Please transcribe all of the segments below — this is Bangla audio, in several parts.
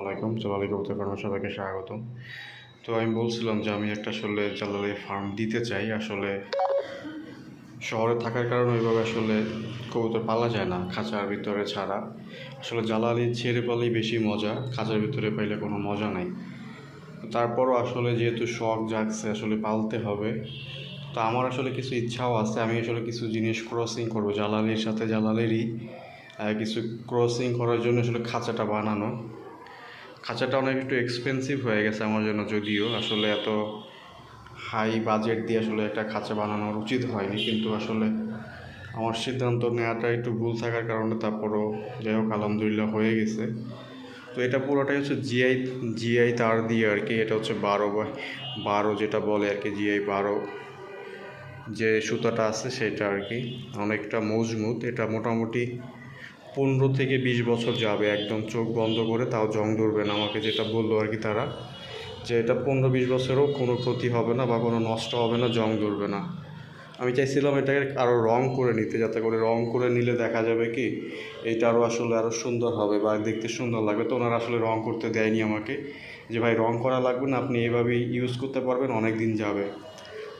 আলাইকুম জালালি কবুতর ফার্মে সবাইকে স্বাগতম। তো আমি বলছিলাম যে আমি একটা আসলে জালালি ফার্ম দিতে চাই। আসলে শহরে থাকার কারণে ওইভাবে আসলে কবুতর পালা যায় না, খাঁচার ভিতরে ছাড়া। আসলে জালালি ছেড়ে পালেই বেশি মজা, খাঁচার ভিতরে পাইলে কোনো মজা নাই। তারপরও আসলে যেহেতু শখ জাগছে আসলে পালতে হবে, তো আমার আসলে কিছু ইচ্ছাও আছে। আমি আসলে কিছু জিনিস ক্রসিং করব, জালালির সাথে জালালেরই কিছু ক্রসিং করার জন্য আসলে খাঁচাটা বানানো। খাঁচাটা অনেক একটু এক্সপেন্সিভ হয়ে গেছে আমার জন্য যদিও। আসলে এত হাই বাজেট দিয়ে আসলে একটা খাঁচা বানানোর উচিত হয়নি। কিন্তু আসলে আমার সিদ্ধান্ত নেওয়াটা একটু ভুল থাকার কারণে তারপরও যাই হোক, আলহামদুলিল্লাহ হয়ে গেছে। তো এটা পুরোটাই হচ্ছে জিআই জিআই তার দিয়ে আর কি। এটা হচ্ছে বারো বা, বারো যেটা বলে আর কি জিআই বারো। যে সুতাটা আছে সেটা আর কি। অনেকটা মজবুত। এটা মোটামুটি পনেরো থেকে বিশ বছর যাবে, একদম চোখ বন্ধ করে তাও জং ধরবে না আমাকে যেটা বলল আর কি তারা, যে এটা পনেরো বিশ বছরও কোনো ক্ষতি হবে না বা কোনো নষ্ট হবে না, জং ধরবে না। আমি চাইছিলাম এটাকে আরও রং করে নিতে, যাতে করে রং করে নিলে দেখা যাবে কি এটা আরও আসলে আরও সুন্দর হবে বা দেখতে সুন্দর লাগবে। তো ওনারা আসলে রং করতে দেয়নি আমাকে, যে ভাই রং করা লাগবে না, আপনি এভাবেই ইউজ করতে পারবেন অনেক দিন যাবে।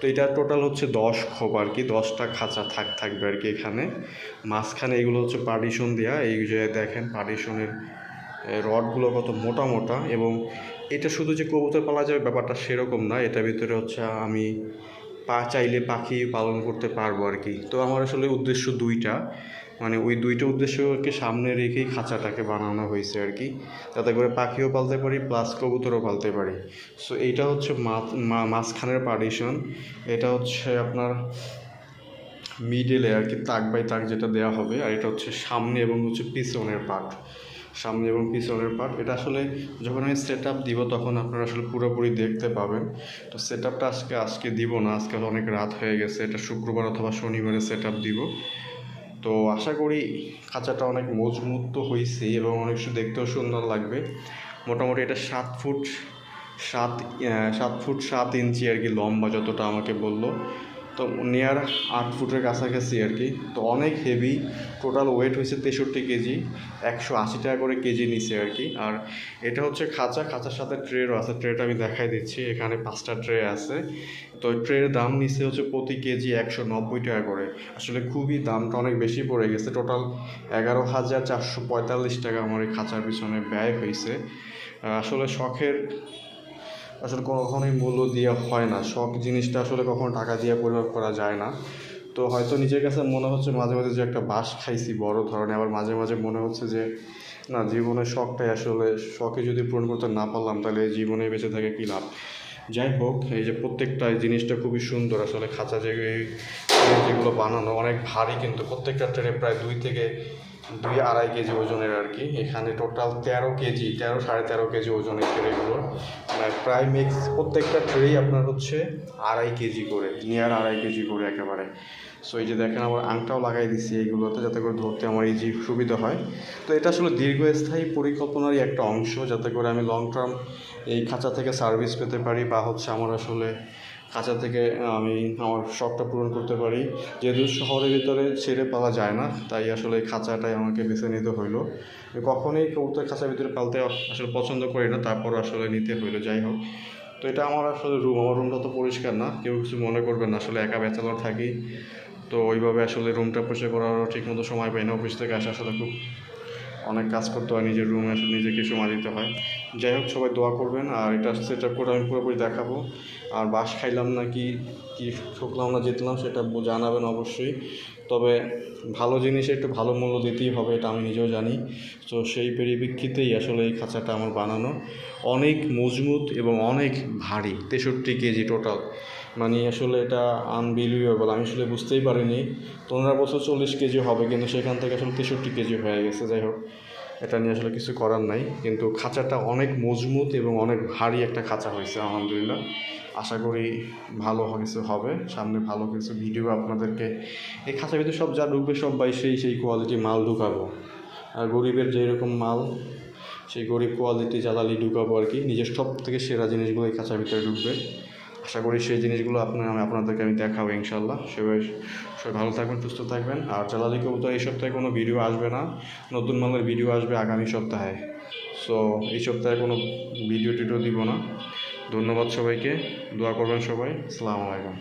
তো এটা টোটাল হচ্ছে দশ খোপ আর কি দশটা খাঁচা থাক, থাকবে আর কি এখানে। মাঝখানে এগুলো হচ্ছে পার্টিশন দেওয়া এই যে দেখেন পার্টিশনের রডগুলো কত মোটা মোটা এবং এটা শুধু যে কবুতর পালা যাবে ব্যাপারটা সেরকম না, এটা ভিতরে হচ্ছে আমি পা চাইলে পাখি পালন করতে পারব আর কি তো আমার আসলে উদ্দেশ্য দুইটা। মানে ওই দুইটা উদ্দেশ্যকে সামনে রেখেই খাঁচাটাকে বানানো হয়েছে আর কি। যাতে করে পাখিও পালতে পারি প্লাস কবুতরও পালতে পারি। সো এইটা হচ্ছে মাঝখানের পার্টিশন এটা হচ্ছে আপনার মিডলে আর কি, তাক বাই তাক যেটা দেওয়া হবে। আর এটা হচ্ছে সামনে এবং হচ্ছে পিছনের পার্ট সামনে এবং পিছনের পার্ট এটা আসলে যখন আমি সেট আপ দিব তখন আপনারা আসলে পুরোপুরি দেখতে পাবেন। তো সেট আপটা আজকে আজকে দিব না। আজকে অনেক রাত হয়ে গেছে। এটা শুক্রবার অথবা শনিবারে সেট আপ দিব। তো আশা করি খাঁচাটা অনেক মজবুত তো হয়েছে এবং অনেক দেখতেও সুন্দর লাগবে। মোটামুটি এটা সাত ফুট, সাত সাত ফুট সাত ইঞ্চি আর কি লম্বা যতটা আমাকে বলল। তো নিয়ার আট ফুটের কাছাকাছি আর কি। তো অনেক হেভি টোটাল ওয়েট হয়েছে তেষট্টি কেজি, একশো আশি টাকা করে কেজি নিছে আর কি। আর এটা হচ্ছে খাঁচা, খাঁচার সাথে ট্রেরও আছে। ট্রেটা আমি দেখাই দিচ্ছি, এখানে পাঁচটা ট্রে আছে। তো ট্রের দাম নিচ্ছে হচ্ছে প্রতি কেজি একশো নব্বই টাকা করে। আসলে খুবই দামটা অনেক বেশি পড়ে গেছে। টোটাল এগারো হাজার চারশো পঁয়তাল্লিশ টাকা আমার এই খাঁচার পিছনে ব্যয় হয়েছে। আসলে শখের আসলে কখনোই মূল্য দিয়ে হয় না। শখ জিনিসটা আসলে কখনো টাকা দিয়ে পরিমাপ করা যায় না। তো হয়তো নিজের কাছে মনে হচ্ছে মাঝে মাঝে যে একটা বাস খাইছি, বড় ধরনের। আবার মাঝে মাঝে মনে হচ্ছে যে, না, জীবনের শখটাই আসলে শখে যদি পূরণ করতে না পারলাম, তাহলে জীবনে বেঁচে থাকে কী লাভ? যাই হোক, এই যে প্রত্যেকটা জিনিসটা খুবই সুন্দর আসলে খাঁচা যে যেগুলো বানানো অনেক ভারী কিন্তু প্রত্যেকটা ট্রেনে প্রায় দুই থেকে দুই আড়াই কেজি ওজনের আর কি। এখানে টোটাল তেরো কেজি, তেরো, সাড়ে তেরো কেজি ওজনের ট্রেগুলো মানে প্রায় মিক্স প্রত্যেকটা ট্রেই আপনার হচ্ছে আড়াই কেজি করে নিয়ার আড়াই কেজি করে একেবারে। সো এই যে দেখেন আমার আংটাও লাগাই দিচ্ছি এইগুলোতে যাতে করে ধরতে আমার ইজি সুবিধা হয়। তো এটা আসলে দীর্ঘস্থায়ী পরিকল্পনারই একটা অংশ, যাতে করে আমি লং টার্ম এই খাঁচা থেকে সার্ভিস পেতে পারি বা হচ্ছে আমার আসলে খাঁচা থেকে আমি আমার শখটা পূরণ করতে পারি। যেহেতু শহরের ভিতরে ছেড়ে পাওয়া যায় না, তাই আসলে খাঁচাটাই আমাকে বেছে নিতে হইল। কখনোই কবুতর খাঁচার ভিতরে পালতে আসলে পছন্দ করি না, তারপর আসলে নিতে হইল, যাই হোক। তো এটা আমার আসলে রুম আমার রুমটা তো পরিষ্কার না, কেউ কিছু মনে করবেন না, আসলে একা ব্যাচেলর থাকি। তো ওইভাবে আসলে রুমটা পরিষ্কার করারও ঠিক মতো সময় পাই না অফিস থেকে আসা আসলে খুব অনেক কাজ করতে হয়, নিজের রুমে নিজেকে সময় দিতে হয়। যাই হোক, সবাই দোয়া করবেন, আর এটা সেট আপ করে আমি পুরোপুরি দেখাবো। আর বাস খাইলাম না কি কি ঠকলাম না জিতলাম সেটা জানাবেন অবশ্যই। তবে ভালো জিনিসে, একটু ভালো মূল্য দিতেই হবে, এটা আমি নিজেও জানি। তো সেই পরিপ্রেক্ষিতেই আসলে এই খাঁচাটা আমার বানানো। অনেক মজবুত এবং অনেক ভারী, তেষট্টি কেজি টোটাল মানে আসলে এটা আনবিলিভেবল আমি আসলে বুঝতেই পারিনি। পনেরো বছর চল্লিশ কেজি হবে, কিন্তু সেখান থেকে আসলে তেষট্টি কেজি হয়ে গেছে, যাই হোক। এটা নিয়ে আসলে কিছু করার নাই, কিন্তু খাঁচাটা অনেক মজবুত এবং অনেক ভারী একটা খাঁচা হয়েছে, আলহামদুলিল্লাহ। আশা করি ভালো কিছু হবে। সামনে ভালো কিছু ভিডিও আপনাদেরকে এই খাঁচার ভিতরে সব যা ঢুকবে সব বাই সেই সেই কোয়ালিটি মাল ঢুকাবো। আর গরিবের যেরকম মাল, সেই গরিব কোয়ালিটি জ্বালালি ঢুকাবো আর কি। নিজের সব থেকে সেরা জিনিসগুলো এই খাঁচার ভিতরে ঢুকবে। আশা করি সেই জিনিসগুলো আপনার আমি আপনাদেরকে আমি দেখাবো ইনশাল্লাহ সবাই সবাই ভালো থাকবেন, সুস্থ থাকবেন। আর চালালে কেউ তো এই সপ্তাহে কোনো ভিডিও আসবে না। নতুন মালের ভিডিও আসবে আগামী সপ্তাহে। সো এই সপ্তাহে কোনো ভিডিও টিডিও দিব না। ধন্যবাদ সবাইকে। দোয়া করবেন সবাই। আসসালামু আলাইকুম।